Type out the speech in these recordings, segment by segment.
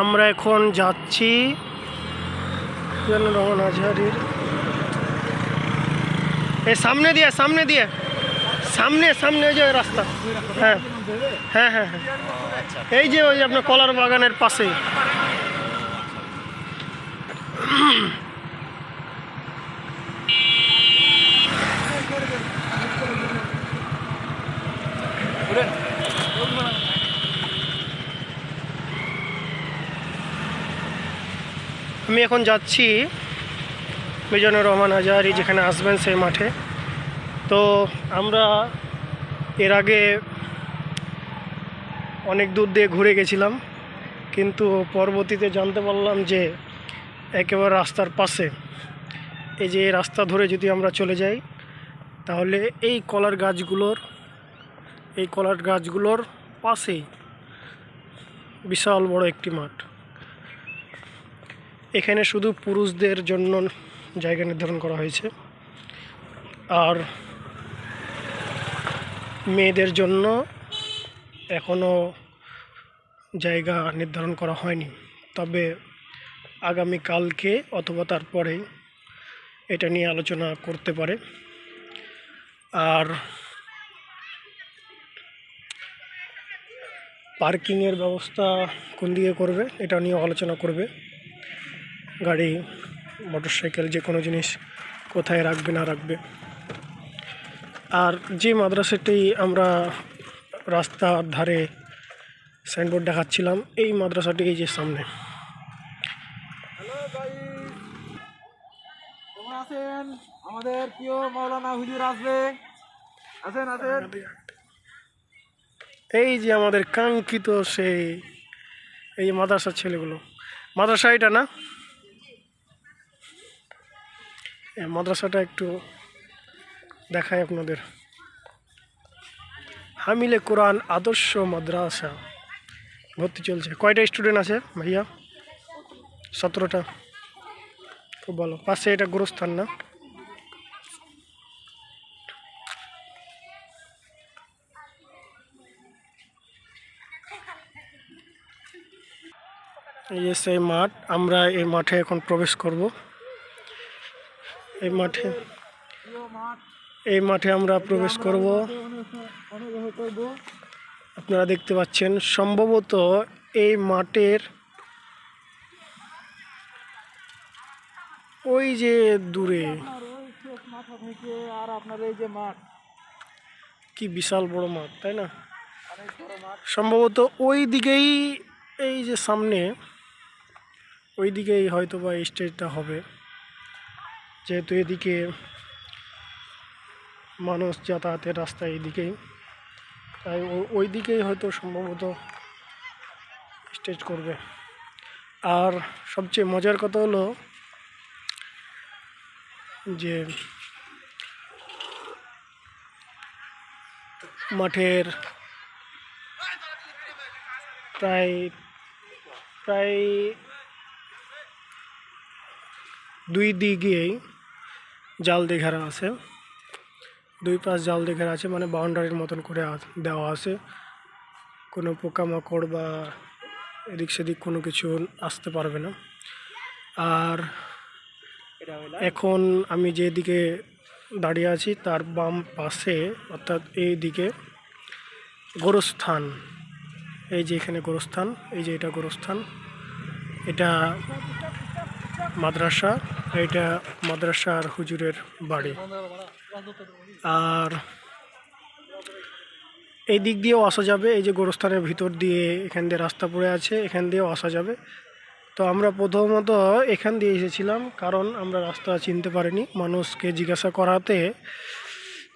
আমরা এখন যাচ্ছি রহমান আজহারির এই সামনে দিয়ে সামনে দিয়ে। সামনে সামনে ওই যে রাস্তা। হ্যাঁ হ্যাঁ হ্যাঁ হ্যাঁ। এই যে ওই আপনার কলার বাগানের পাশে। আমি এখন যাচ্ছি মিজানুর রহমান আজহারি যেখানে আসবেন সেই মাঠে। তো আমরা এর আগে অনেক দূর দিয়ে ঘুরে গেছিলাম, কিন্তু পরবর্তীতে জানতে পারলাম যে একেবারে রাস্তার পাশে, এই যে রাস্তা ধরে যদি আমরা চলে যাই, তাহলে এই কলার গাছগুলোর, এই কলার গাছগুলোর পাশেই বিশাল বড় একটি মাঠ। এখানে শুধু পুরুষদের জন্য জায়গা নির্ধারণ করা হয়েছে। আর মেয়েদের জন্য এখনও জায়গা নির্ধারণ করা হয়নি। তবে আগামী কালকে অথবা তারপরেই এটা নিয়ে আলোচনা করতে পারে। আর পার্কিংয়ের ব্যবস্থা কোন দিকে করবে, এটা নিয়ে আলোচনা করবে। গাড়ি মোটরসাইকেল যে কোনো জিনিস কোথায় রাখবে না রাখবে। আর যে মাদ্রাসাটি আমরা রাস্তার ধারে সাইনবোর্ড দেখাচ্ছিলাম এই মাদ্রাসাটি এই যে সামনে। আছেন আমাদের প্রিয় মাওলানা হুজুর আসবে। আছেন আছেন? এই যে আমাদের কাঙ্ক্ষিত সেই এই মাদ্রাসার ছেলেগুলো। মাদ্রাসা এটা না? মাদ্রাসাটা একটু দেখায় আপনাদের। হামিলে কোরআন আদর্শ মাদ্রাসা। ভর্তি চলছে। কয়টা স্টুডেন্ট আছে ভাইয়া? সতেরোটা। খুব ভালো। পাশে এটা গুরুস্থান না? এই সেই মাঠ, আমরা এই মাঠে এখন প্রবেশ করব। এই মাঠে। এই মাঠে আমরা প্রবেশ করব। আপনারা দেখতে পাচ্ছেন, সম্ভবত এই মাঠের ওই যে দূরে। যে কি বিশাল বড় মাঠ, তাই না? সম্ভবত ওই দিকেই, এই যে সামনে, ওই দিকেই হয়তো বা স্টেজটা হবে। যেহেতু এদিকে মানুষ যাতায়াতের রাস্তা এইদিকেই, তাই ওই দিকেই হয়তো সম্ভবত স্টেজ করবে। আর সবচেয়ে মজার কথা হলো যে মাঠের প্রায় প্রায় দুই দিকেই জাল দিয়ে ঘেরা আছে। দুই পাশ জাল দিয়ে ঘেরা আছে মানে বাউন্ডারির মতন করে দেওয়া আছে। কোনো পোকামাকড় বা এদিক সেদিক কোনো কিছু আসতে পারবে না। আর এখন আমি যেদিকে দাঁড়িয়ে আছি, তার বাম পাশে, অর্থাৎ এই দিকে গোরস্থান। এই যে এখানে গোরস্থান, এই যে এটা গোরস্থান, এটা মাদ্রাসা এটা মাদ্রাসার হুজুরের বাড়ি। আর এই দিক দিয়েও আসা যাবে, এই যে গোরস্থানের ভিতর দিয়ে এখান দিয়ে রাস্তা পড়ে আছে, এখান দিয়েও আসা যাবে। তো আমরা প্রথমত এখান দিয়ে এসেছিলাম, কারণ আমরা রাস্তা চিনতে পারিনি। মানুষকে জিজ্ঞাসা করাতে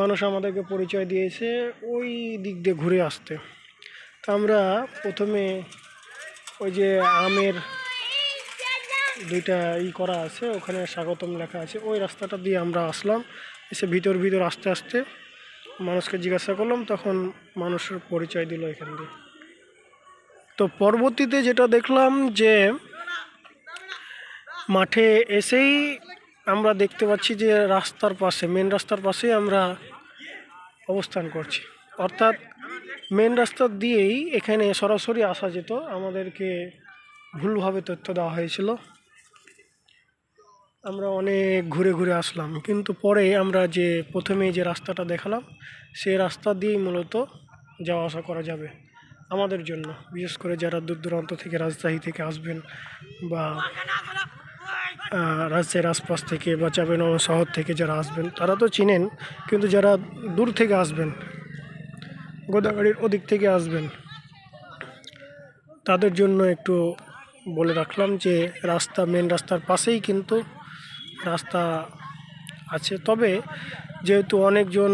মানুষ আমাদেরকে পরিচয় দিয়েছে ওই দিক দিয়ে ঘুরে আসতে। তো আমরা প্রথমে ওই যে আমের দুইটা ই করা আছে, ওখানে স্বাগতম লেখা আছে। ওই রাস্তাটা দিয়ে আমরা আসলাম, এসে ভিতর ভিতর আস্তে আস্তে মানুষকে জিজ্ঞাসা করলাম, তখন মানুষের পরিচয় দিল এখান দিয়ে। তো পরবর্তীতে যেটা দেখলাম যে, মাঠে এসেই আমরা দেখতে পাচ্ছি যে রাস্তার পাশে মেন রাস্তার পাশেই আমরা অবস্থান করছি। অর্থাৎ মেন রাস্তা দিয়েই এখানে সরাসরি আসা যেত। আমাদেরকে ভুলভাবে তথ্য দেওয়া হয়েছিল। আমরা অনেক ঘুরে ঘুরে আসলাম। কিন্তু পরে আমরা যে প্রথমে যে রাস্তাটা দেখালাম সেই রাস্তা দিয়েই মূলত যাওয়া আসা করা যাবে আমাদের জন্য। বিশেষ করে যারা দূর দূরান্ত থেকে, রাজশাহী থেকে আসবেন বা রাজশাহীর আশপাশ থেকে বা চাঁপাইনবাবগঞ্জ শহর থেকে যারা আসবেন, তারা তো চিনেন, কিন্তু যারা দূর থেকে আসবেন গোদাগাড়ির ওদিক থেকে আসবেন, তাদের জন্য একটু বলে রাখলাম যে রাস্তা মেন রাস্তার পাশেই কিন্তু রাস্তা আছে। তবে যেহেতু অনেকজন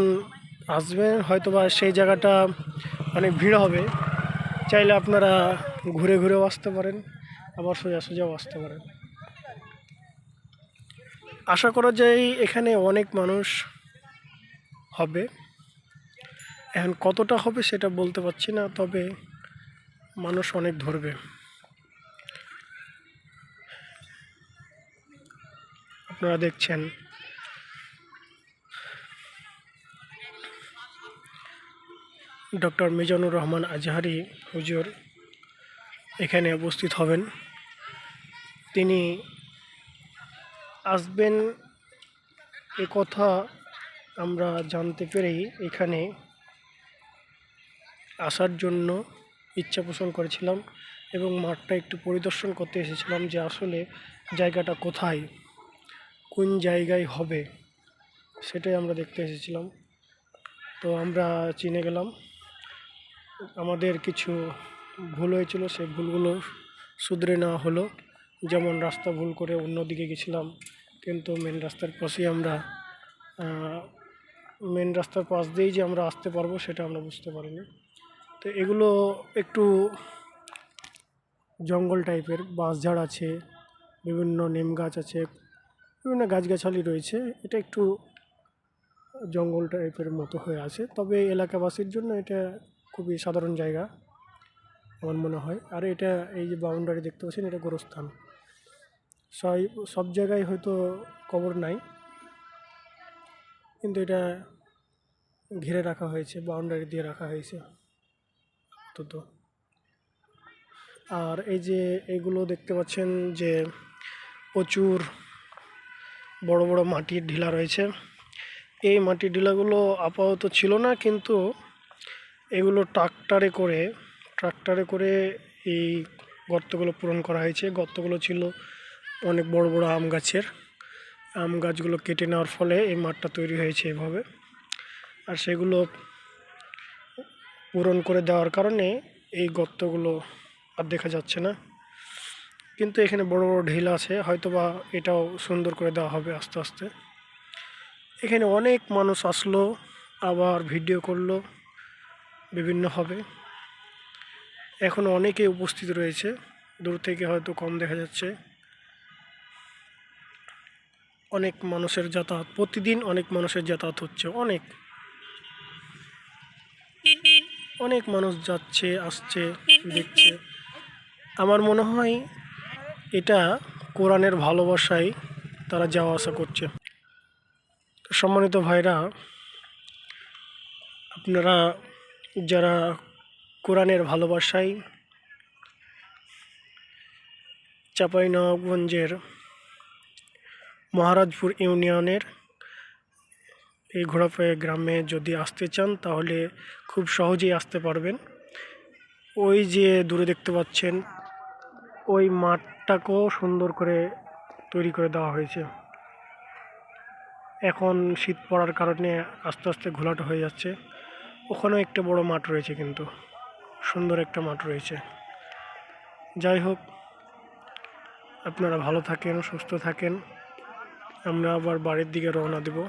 আসবেন হয়তোবা সেই জায়গাটা অনেক ভিড় হবে। চাইলে আপনারা ঘুরে ঘুরেও আসতে পারেন, আবার সোজা সোজাও আসতে পারেন। আশা করা যায় এখানে অনেক মানুষ হবে। এখন কতটা হবে সেটা বলতে পারছি না, তবে মানুষ অনেক ধরবে। আপনারা দেখছেন। ডক্টর মিজানুর রহমান আজহারি হুজুর এখানে উপস্থিত হবেন। তিনি আসবেন এ কথা আমরা জানতে পেরেই এখানে আসার জন্য ইচ্ছা পোষণ করেছিলাম এবং মাঠটা একটু পরিদর্শন করতে এসেছিলাম যে আসলে জায়গাটা কোথায়। কোন জায়গায় হবে, সেটাই আমরা দেখতে এসেছিলাম। তো আমরা চিনে গেলাম। আমাদের কিছু ভুল হয়েছিল সেই ভুলগুলো শুধরে নেওয়া হলো। যেমন রাস্তা ভুল করে অন্যদিকে গেছিলাম, কিন্তু মেন রাস্তার পাশেই আমরা মেন রাস্তার পাশ দিয়েই যে আমরা আসতে পারব, সেটা আমরা বুঝতে পারিনি। তো এগুলো একটু জঙ্গল টাইপের বাঁশঝাড় আছে, বিভিন্ন নিম গাছ আছে বিভিন্ন গাছগাছালি রয়েছে। এটা একটু জঙ্গল টাইপের মতো হয়ে আছে। তবে এলাকাবাসীর জন্য এটা খুবই সাধারণ জায়গা, আমার মনে হয়। আর এটা এই যে বাউন্ডারি দেখতে পাচ্ছেন, এটা গোরস্থান। সব সব জায়গায় হয়তো কবর নাই। কিন্তু এটা ঘিরে রাখা হয়েছে বাউন্ডারি দিয়ে রাখা হয়েছে, আপাতত। আর এই যে এগুলো দেখতে পাচ্ছেন যে প্রচুর বড় বড় মাটির ঢিলা রয়েছে। এই মাটির ঢিলাগুলো আপাতত ছিল না, কিন্তু এগুলো ট্রাক্টারে করে ট্রাক্টারে করে এই গর্তগুলো পূরণ করা হয়েছে। গর্তগুলো ছিল অনেক বড় বড় আম গাছের। আম গাছগুলো কেটে নেওয়ার ফলে এই মাঠটা তৈরি হয়েছে এভাবে। আর সেগুলো পূরণ করে দেওয়ার কারণে এই গর্তগুলো আর দেখা যাচ্ছে না। কিন্তু এখানে বড় বড় ঢিল আছে, হয়তোবা এটাও সুন্দর করে দেওয়া হবে আস্তে আস্তে। এখানে অনেক মানুষ আসলো, আবার ভিডিও করল, বিভিন্ন হবে। এখন অনেকে উপস্থিত রয়েছে, দূর থেকে হয়তো কম দেখা যাচ্ছে। অনেক মানুষের যাতায়াত, প্রতিদিন অনেক মানুষের যাতায়াত হচ্ছে, অনেক। অনেক মানুষ যাচ্ছে, আসছে, দেখছে। আমার মনে হয় এটা কোরআনের ভালোবাসায় তারা যাওয়া আসা করছে। সম্মানিত ভাইরা, আপনারা যারা কোরআনের ভালোবাসায় চাঁপাইনবাবগঞ্জের মহারাজপুর ইউনিয়নের এই ঘোড়াপায়ে গ্রামে যদি আসতে চান, তাহলে খুব সহজেই আসতে পারবেন। ওই যে দূরে দেখতে পাচ্ছেন ওই মাঠটাকেও সুন্দর করে তৈরি করে দেওয়া হয়েছে। এখন শীত পড়ার কারণে আস্তে আস্তে ঘোলাটো হয়ে যাচ্ছে। ওখানেও একটা বড় মাঠ রয়েছে কিন্তু, সুন্দর একটা মাঠ রয়েছে। যাই হোক, আপনারা ভালো থাকেন, সুস্থ থাকেন। আমরা আবার বাড়ির দিকে রওনা দেব।